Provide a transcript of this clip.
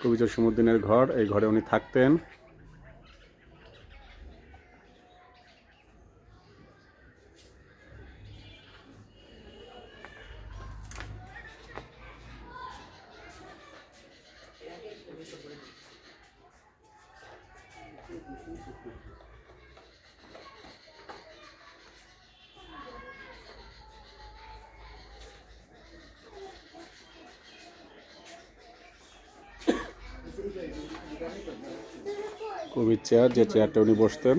কবি জসিমুদ্দিনের ঘর এই ঘরে উনি থাকতেন। কবির চেয়ার যে চেয়ারটা উনি বসতেন।